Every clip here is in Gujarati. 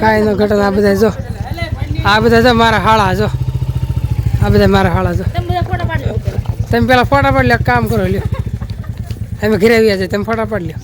કાંઈ નો ઘટે આ બધા જો. આ બધા જો મારા હાળા જો. આ બધા મારા હાળા જો. તમે બધા ફોટા પાડી લો પેલા. તમે પેલા ફોટા પાડી લ્યો કામ કરો લ્યો. અમે ઘરે આવ્યા છે તમે ફોટા પાડી લ્યો.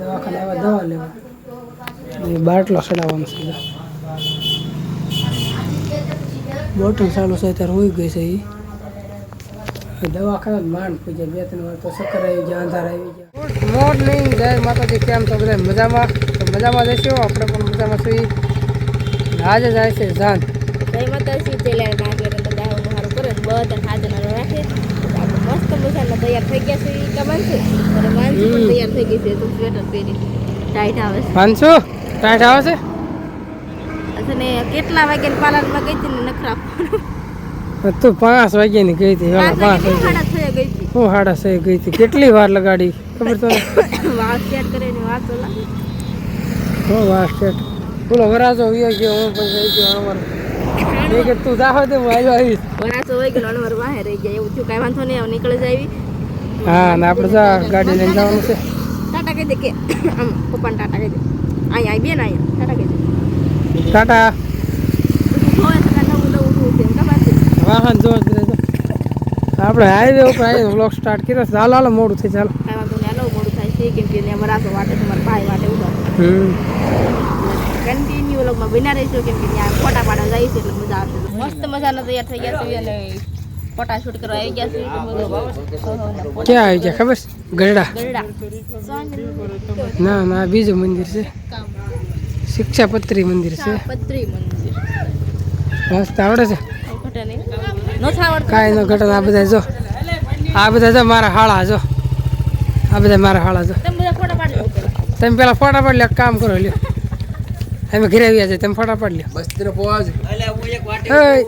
દવાખાને આવ્યા દવા લેવા. બાટલો ચડાવવાનો છે. બોટલ ચાલુ છે અત્યારે હોઈ ગઈ છે એ દવાખાને જ માંડ પૂજે બે ત્રણ વાર તો ચક્કર આવી ગયા અંધાર આવી ગયા ગુડ મોર્નિંગ જય માતાજી. કેમ તો બધા? મજામાં? તો મજામાં જઈશું આપણે પણ મજામાં છીએ. આજે જાય છે જાન જય માતાજી. તેલાને નાખે તો દાવાનું સારું કરે ને બધા હાજર રાખે આપણે મસ્ત મજાના તૈયાર થઈ ગયા છે ઈ કમાન અને માનસી પણ તૈયાર થઈ ગઈ છે. તો સ્વેટર પહેરી ટાઈટ આવે છે. ટાઈટ આવે છે? અને કેટલા વાગ્યાની પાર્લરમાં ગઈ હતી ને નખરા તું પાંચ વાગ્યાની ગઈ હતી. ઓલા પાંચ વાગે હું સાડા છ ગઈ હતી. કેટલી વાર લગાડી? ખબર તો હું વાર સ્ટેટ બોલો વરાજો વિયો ગયો હું પણ ગઈ ગયો અમારે એ કે તું જાહો તે હું આવ્યો આવીશ. વરાસો હોય ગયો અને મારે વાહે રહી ગયા. એવું થયું. કાંઈ વાંધો નહીં નીકળી આવી. હા ને આપણે જા ગાડી લઈને જવાનું છે. ટાટા કહી દે કે આમ પપ્પાને ટાટા કહી દે. અહીંયા આવી બેન અહીંયા ટાટા કહી દે. ટાટા જોવે તો કાંઈ નવું નવું થયું છે એમ ખબર છે વાહન જો. આપણે હાઈવે ઉપર આવીને બ્લોક સ્ટાર્ટ કર્યો છે. હાલો મોડું થઈ ચાલો મોડું થાય છે. કેમ કે વરાસો વાટે છે મારા ભાઈ વાટે ઊભા. કન્ટિન્યુ રહીશું કેમ કે ત્યાં ફોટા પાડવા જાય છે એટલે મજા આવશે. મસ્ત મજાના તૈયાર થઈ ગયા છે અને ફોટા શૂટ કરવા આવી ગયા છે. ક્યાં આવી ગયા ખબર છે? ગરડા. ના ના બીજું મંદિર છે. શિક્ષાપત્રી મંદિર છે. મસ્ત આવડે છે? ઘટે નહીં નથી આવડતું? કાંઈ ન ઘટે આ બધા જો. આ બધા જો મારા હાળા જો. આ બધા મારા હાળા જો. તમે બધા ફોટા પાડી લો. તમે પેલા ફોટા પાડી લ્યો કામ કરો લ્યો. અમે ઘરે આવ્યા છે તમે ફોટા પાડી લ્યો. એય,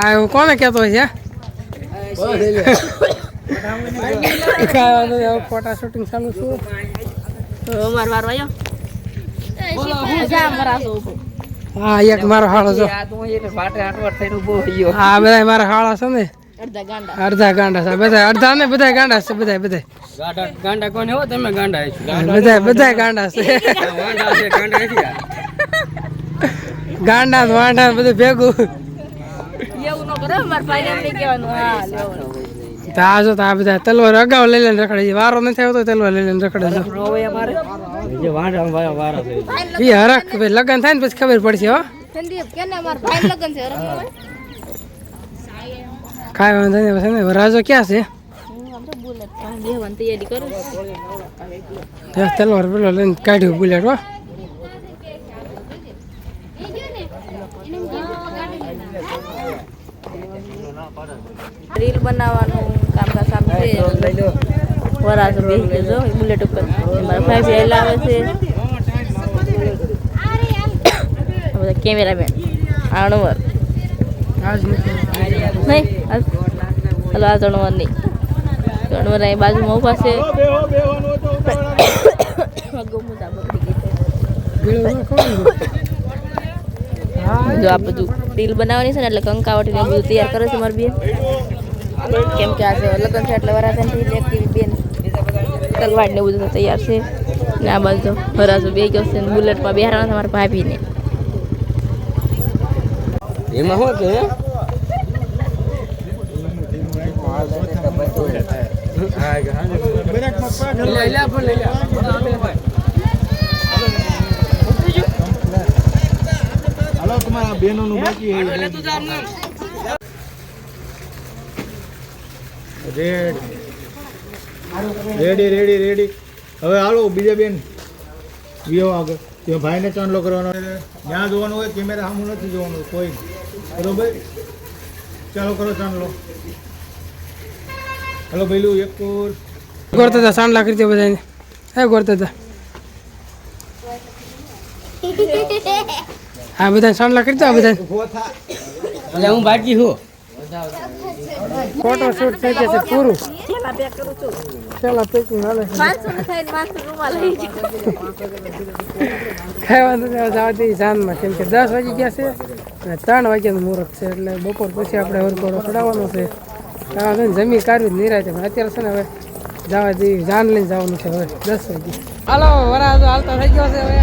આ હું કોને કહેતો હોય છે? ફોટા શૂટિંગ ચાલુ છું. અમાર વારો આવ્યો? જામ ઊભો હા એક મારો હાળો જો. હા બધા મારા હાળા છે ને. અડધા ગાંડા. છે બધા અડધા ને બધા ગાંડા છે બધા બધા ગાંડા કોને હો તમે ગાંડા બધા બધા ગાંડા છે. ગાંડા છે ગાંડા નથી ગાંડા ને વાંડા બધું ભેગું. એવું ન કરો મારા ભાઈ એમ નહીં કહેવાનું. હા લેવાનું તો જો તો આ બધા તલવાર અગાઉ લઈ લઈને રખડે છે. વારો નથી આવતો તલવાર લઈ લઈને રખડે છે. એ હરખ ભાઈ લગન થાય ને પછી ખબર પડશે હો? કાંઈ વાંધો નહીં પછી ને વરાજો ક્યાં છે? તલવાર પેલો લઈને કાઢ્યું બુલેટ હો. રીલ બનાવવાનું. વરાસો બેસી જો બુલેટ ઉપર મારા ભાઈ બી હેલા આવે છે બધા કેમેરામેન અણવર આજ નહીં હલો આ તણવર નહીં અણવર અહીં બાજુમાં ઊભા છે. જો આ બધું રીલ બનાવવાની છે ને એટલે કંકાવટી ને બધું તૈયાર કરે છે મારી બેન કેમ કે આજે લગ્ન છે એટલે વરાસન રીલ એક્ટિવ બેન. તલવાડ ને બધું તૈયાર છે. ને આ બાજુ તો બે ગયો છે ને બુલેટમાં બેહારવાના છે મારા ભાભીને. એમાં શું કે હાલો તમારા બહેનોનું બાકી રેડ. Ready ready ready. હવે હાલો બીજા બેન. વિયો આગળ. તે ભાઈને ચાંદલો કરવાનો. જ્યાં જોવાનું હોય કેમેરા સામું નથી જોવાનું કોઈ. બરોબર? ચાલો કરો ચાંદલો. હલો ભાઈલું એક કોર ગોરતા હતા સાંડ કરી દે બધાને હે ગોરતા હતા હા બધા સાંડ દો આ બધા હું બાકી છું. ફોટો શૂટ થઈ જશે પૂરું. પેલા પેકિંગ હાલે કઈ વાંધો નહીં દઈએ જાનમાં કેમ કે દસ વાગી ગયા છે અને ત્રણ વાગ્યાનું મુહૂર્ત છે, એટલે બપોર પછી આપણે હરકોડો ચડાવવાનો છે. ત્યાં જમીન કાઢવી નિરાય પણ અત્યારે છે ને હવે જવા દઈએ જાન લઈને જવાનું છે હવે, દસ વાગે. હાલો વરાજો હાલતો થઈ ગયો છે હવે.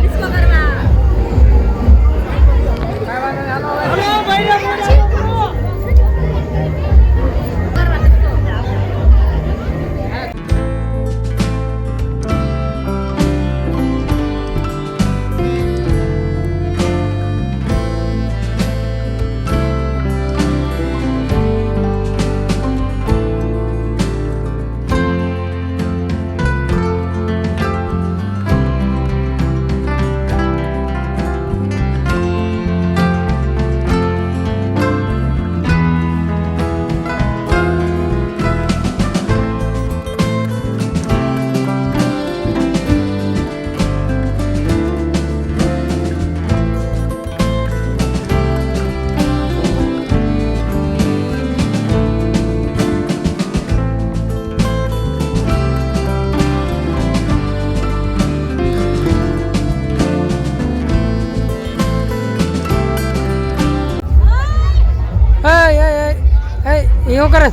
શું કરે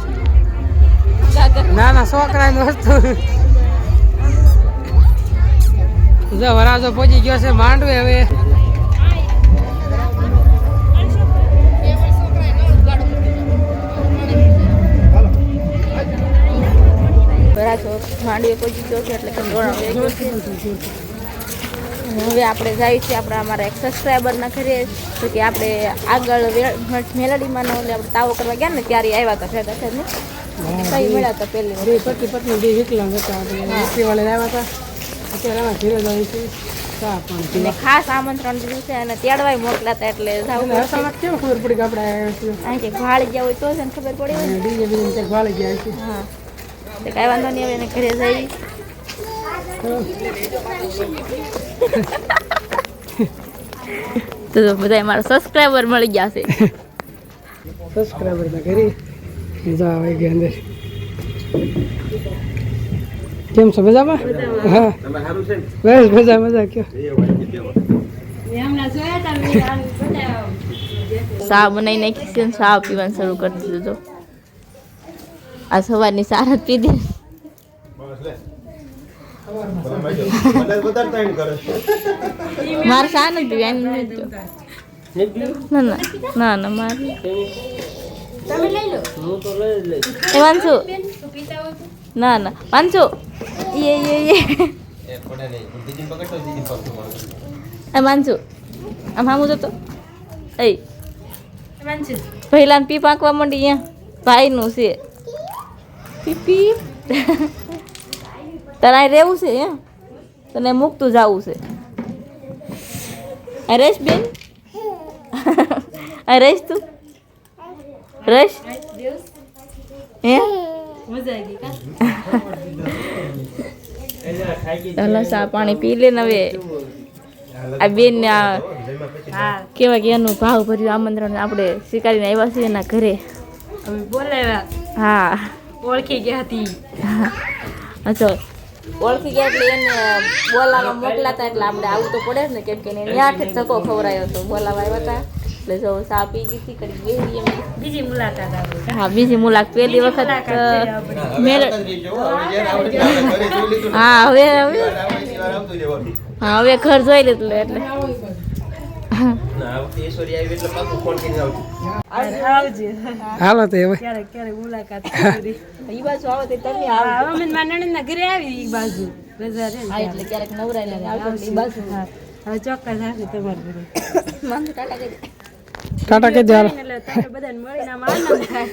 ના ના છોકરા છોકરાની વસ્તુ. જો વરાજો પહોંચી ગયો છે માંડવે હવે. બરાબર માંડવી પહોંચી ગયો છે એટલે અને હવે આપણે જાય છે આપણે અમારા એક સબસ્ક્રાઈબરના ઘરે તો કે આપણે આગળ મેલડીમાં ઓલે આપણે તાવો કરવા ગયા ને ત્યારે આવ્યા હતા ભેગા થઈને. કઈ મળ્યા હતા પહેલી બે પતિ પત્ની બે વિકલાંગ હતા આપણે આવ્યા હતા. અત્યારે આમાં ધીરે જાય છે અને ખાસ આમંત્રણ દીધું છે અને તેડવાય મોકલાતા એટલે અચાનક કેમ ખબર પડી કે આપણે આવ્યા છીએ? અહીં કે ભાળી ગયા હોય તો છે એને ખબર પડી હોય ને. બીજે ગયા છે હા. તો કાંઈ વાંધો નહીં હવે એને ઘરે જઈ. તો બધા મારા સબસ્ક્રાઈબર મળી ગયા છે. સબસ્ક્રાઈબર તો કરી મજા આવે કે અંદર. કેમ છો મજામાં? હા. બસ મજા મજા કયો. ચા બનાવી નાખી છે ને પીવાનું શરૂ કરી દીધું તો. આ સવારની સાર જ પીધી મારે શા નથી. ના ના ના ના મારે એ વાંચો. ના ના, વાંચો. એ એ એ વાંચો. આમ આમ જતો. એ પહેલા પી પાકવા માંડી અહીંયા. ભાઈનું છે. પી પીપ. તારે અહીં રહેવું છે એમ. તને મૂકતું જવું છે. આ રહીશ બેન રહીશ તું? રહીશ હે? ચાલો પાણી પી લે હવે. આ બેન ને આ કેવા કે એનું ભાવ ભર્યું આમંત્રણ આપણે સ્વીકારીને આવ્યા છીએ એના ઘરે. બોલાવ્યા. હા. ઓળખી ગયા હતી. અચ્છા ઓળખી ગયા એટલે એને બોલાવા મોકલાતા એટલે આપણે આવું તો પડે જ ને. કેમ કે એને ન્યાઠ જ ધક્કો ખવડાયો હતો બોલાવા આવ્યા હતા. એટલે જો ચા પી ગઈ હતી કરી એમ બીજી મુલાકાત હા બીજી મુલાકાત. પહેલી વખત મેળ હા હવે હવે હા હવે ઘર જોઈ લીધું એટલે. હાલો તો હવે. ક્યારેક ક્યારેક મુલાકાત કરી. બાજુ આવો તો તમે આવો અમે મારા નણંદના ઘરે આવી ઈ બાજુ. રજા રે એટલે ક્યારેક નવરાઈ લાગે આવજો ઈ બાજુ. હવે ચોક્કસ આવશે તમારા ઘરે. માનતો ટાટા કે જાર? એટલે તમે બધાને મળીને આમ આનંદ થાય.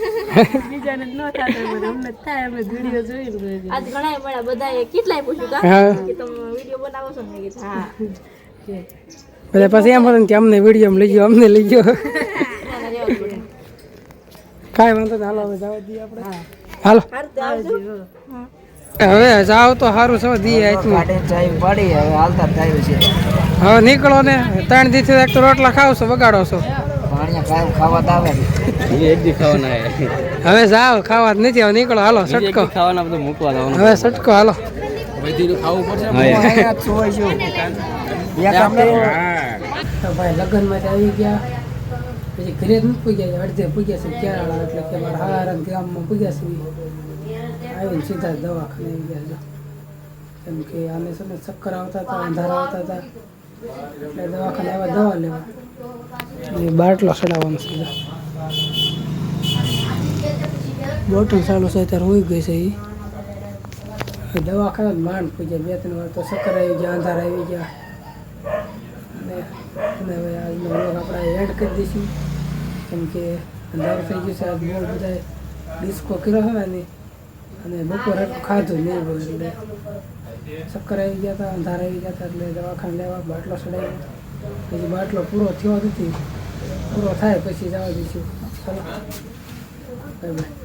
બીજાને ન થાય મને અમને જ થાય. અમે વીડિયો જોઈને આજ ઘણા મળ્યા બધાએ. કેટલાય પૂછ્યું કા કે તમે વીડિયો બનાવો છો? ને મેં કીધું હા. બધા પછી એમ હતું કે અમને વીડિયો લઈ ગયો અમને લઈ ગયો. કાંઈ વાંધો હાલો હવે જવા દઈએ આપણે. હાલો. હારું તો આવજો હવે જાવ તો સારું છે દી આટલું હવે નીકળો ને ત્રણ દીથી એક તો રોટલા ખાવ છો બગાડો છો એ એક દી ખાવાના હે. હવે જાવ ખાવા જ નથી હવે નીકળો. હાલો સટકો. ખાવાના બધું મૂકવા હવે સટકો હાલો. ખાવું યાર. તો ભાઈ લગ્નમાં આવી ગયા. પછી ઘરે જ પૂગ્યા અડધે પૂગ્યા છે એટલે કે મારા હારા ગામમાં પૂગ્યા છે. આવીને સીધા દવાખાને આવી ગયા છે. કેમ કે આને છે ને ચક્કર આવતા હતા અંધારા આવતા હતા. એટલે દવાખાને આવ્યા દવા લેવા. એ બાટલો ચડાવવાનો સીધા. બોટલ ચાલુ છે ત્યારે હોઈ ગઈ છે એ દવાખાને જ માંડ પૂજ્યા બે ત્રણ વાર તો ચક્કર આવી ગયા અંધારા આવી ગયા. અને હવે આ વ્લોગ આપણે એડ કરી દઈશું. કેમ કે અંધારું થઈ ગયું છે આ બહુ બધા ડિસ્કો કર્યો હોય ને, અને બપોર ખાધું નહીં બહુ એટલે ચક્કર આવી ગયા હતા, અંધારા આવી ગયા હતા, એટલે દવાખાને લેવા બાટલો ચડાવ્યો. પછી બાટલો પૂરો થયો નથી. પૂરો થાય પછી જવા દઈશું. ચલો. Bye bye.